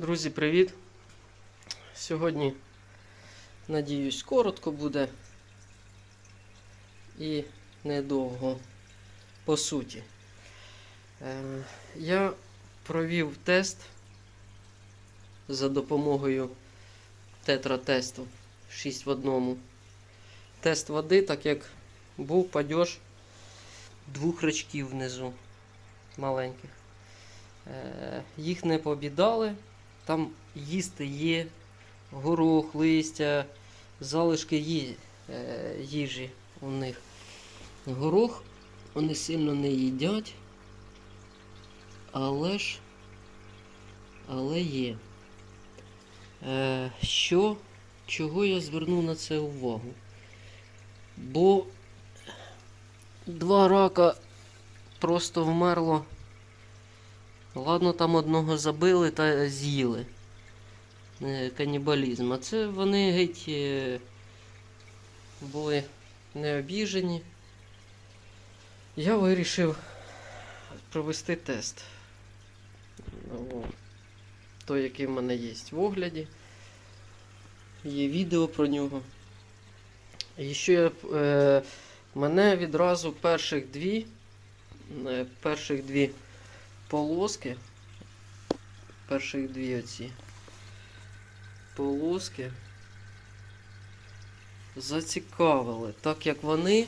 Друзі, привіт! Сьогодні, надіюсь, коротко буде і недовго по суті. Е, я провів тест за допомогою тетра-тесту 6 в одному. Тест води, так як був падеж двох рачків внизу маленьких. Е, їх не побідали. Там їсти є, горох, листя, залишки ї, е, їжі у них. Горох вони сильно не їдять, але ж але є. Е, що, чого я звернув на це увагу? Бо два рака просто вмерло. Ладно, там одного забили та з'їли. Е, Канібалізм. А це вони геть е, були не обіжені. Я вирішив провести тест. Той, який в мене є в огляді. Є відео про нього. І я. Е, мене відразу перших дві. е, Перших дві полоски. Перших дві оці полоски зацікавили, так як вони,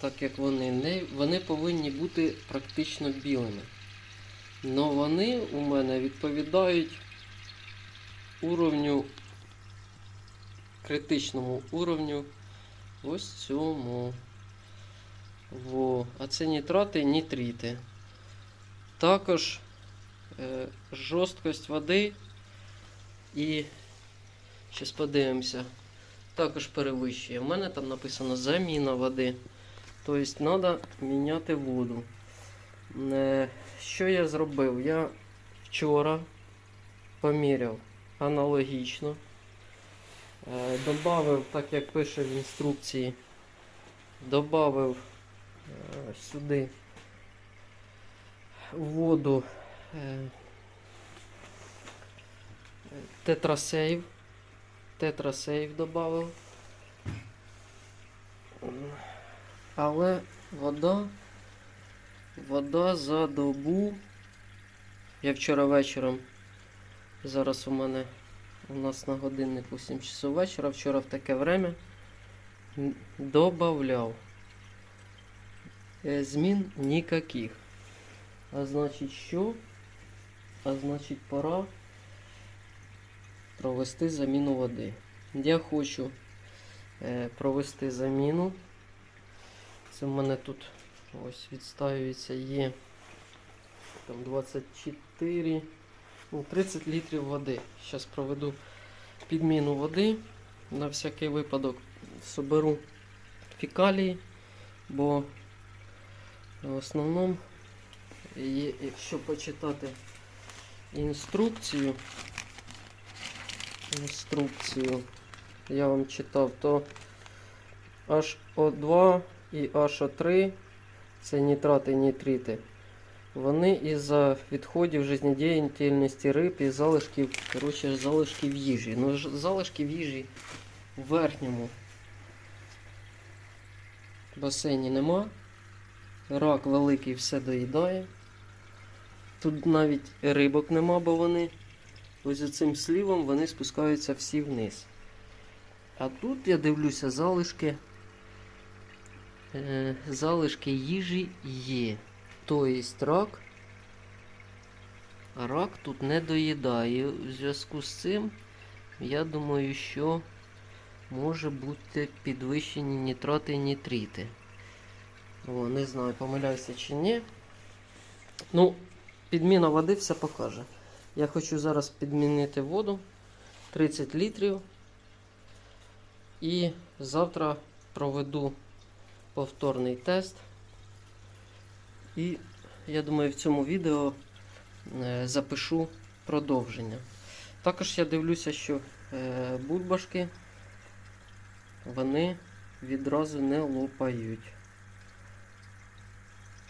так як вони не, вони повинні бути практично білими. Но вони у мене відповідають уровню, критичному уровню ось цьому. Во. А це нітрати і нітрити. Також е, жорсткость води і зараз подивимося. Також перевищує. У мене там написано заміна води. Тобто треба міняти воду. Е, Що я зробив? Я вчора поміряв аналогічно. Е, Добавив, так як пише в інструкції, добавив е, сюди воду е, тетрасейв. Тетрасейв додав. Але вода. Вода за добу. Я вчора вечором. Зараз у мене у нас на годиннику 7 часов вечора. Вчора в таке время добавляв. Е, Змін ніяких. А значить що? А значить пора провести заміну води. Я хочу е, провести заміну. Це в мене тут ось відставюється є там 24, ну, 30 літрів води. Зараз проведу підміну води. На всякий випадок соберу фекалії, бо в основному, є- якщо почитати інструкцію, інструкцію я вам читав, то HO2 і HO3 це нітрати і нітрити. Вони із-за відходів життєдіяльності риб і залишків, коротше, залишків їжі. Ну, залишків їжі в верхньому басейні нема. Рак великий все доїдає. Тут навіть рибок нема, бо вони ось цим слівом вони спускаються всі вниз. А тут я дивлюся залишки. Е, залишки їжі є. Тобто рак. Рак тут не доїдає. У зв'язку з цим, я думаю, що може бути підвищені нітрати і нітрити. О, не знаю, помиляюся чи ні. Ну, підміна води все покаже. Я хочу зараз підмінити воду 30 літрів. І завтра проведу повторний тест. І я думаю, в цьому відео е, запишу продовження. Також я дивлюся, що е, бульбашки вони відразу не лопають.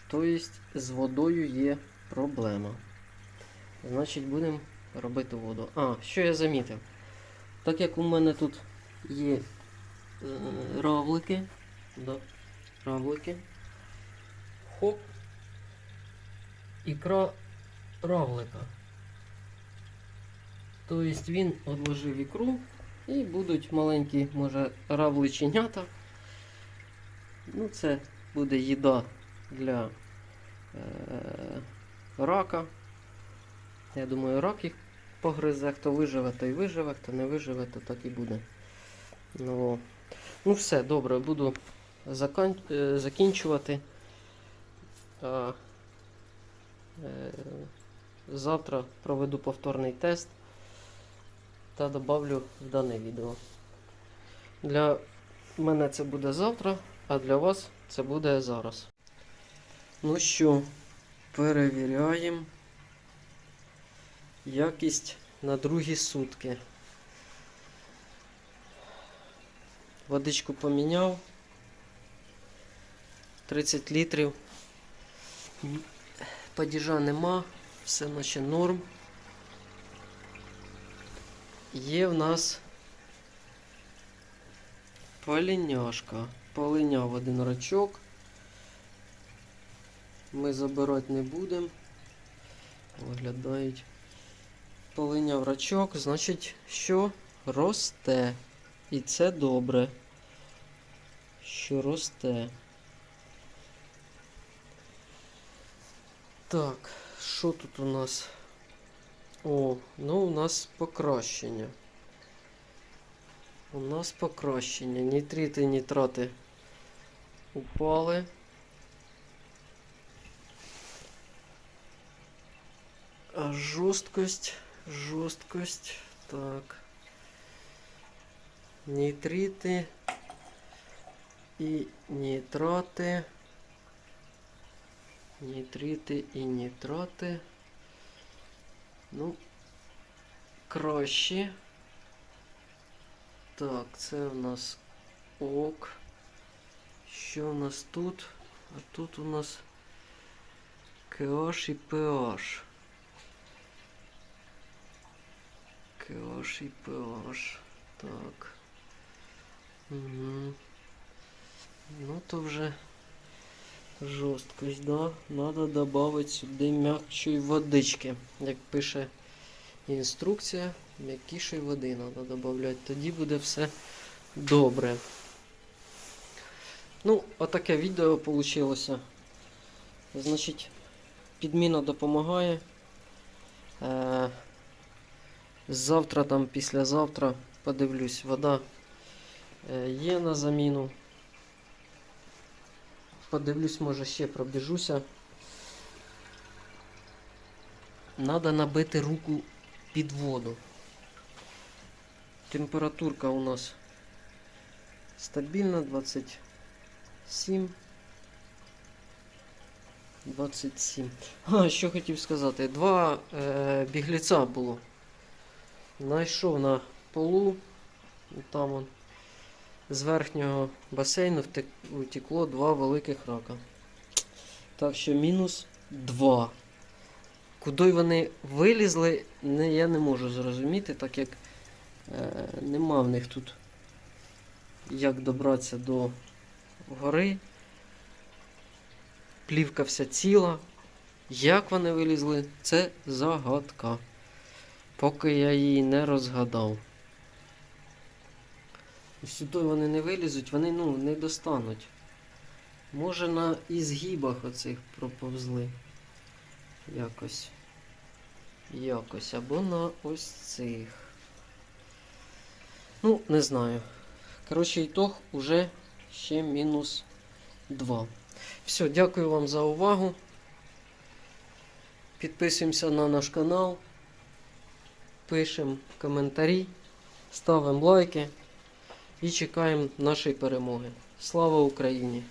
Тобто з водою є проблема. значить будемо робити воду. А, що я замітив? Так як у мене тут є е, равлики, да, равлики, хоп, ікра равлика. Тобто він одложив ікру і будуть маленькі, може, равличенята. Ну, це буде їда для е, рака. Я думаю, рак їх погризе, хто виживе, той виживе, хто не виживе, то так і буде. Ну, ну все, добре, буду закан... е, закінчувати. А, е, завтра проведу повторний тест та добавлю в дане відео. Для мене це буде завтра, а для вас це буде зараз. Ну що, перевіряємо якість на другі сутки. Водичку поміняв. 30 літрів. Падіжа нема, все наче норм. Є в нас поліняшка. Полиняв один рачок. Ми забирати не будемо. Виглядають. Полиняв рачок, значить, що росте. І це добре. Що росте. Так, що тут у нас? О, ну у нас покращення. У нас покращення. Нітрити, нітрати упали. А жорсткость, жорсткость. Так. Нітрити і нітрати. Нітрити і нітрати. Ну, краще. Так, це у нас ок. Що у нас тут? А тут у нас KH і PH. KH і PH. Так. Угу. Ну то вже жорсткость, да? Надо добавити сюди м'якчої водички. Як пише інструкція, м'якішої води треба додати. Тоді буде все добре. Ну, отаке відео вийшло. Значить, підміна допомагає. Е, завтра, там, післязавтра, подивлюсь, вода е, є на заміну. Подивлюсь, може ще пробіжуся. Надо набити руку під воду. Температурка у нас стабільна 27. 27. А, що хотів сказати. Два е, бігліця було. Знайшов на полу. Там он, з верхнього басейну втек, утекло два великих рака. Так що мінус 2. Куди вони вилізли, не, я не можу зрозуміти, так як е, нема в них тут як добратися до гори. Плівка вся ціла. Як вони вилізли, це загадка. Поки я її не розгадав. Сюди вони не вилізуть, вони ну, не достануть. Може на ізгибах оцих проповзли. Якось. Якось. Або на ось цих. Ну, не знаю. Коротше, ітог уже ще мінус 2. Все, дякую вам за увагу. Підписуємося на наш канал. Пишемо коментарі, ставимо лайки і чекаємо нашої перемоги. Слава Україні!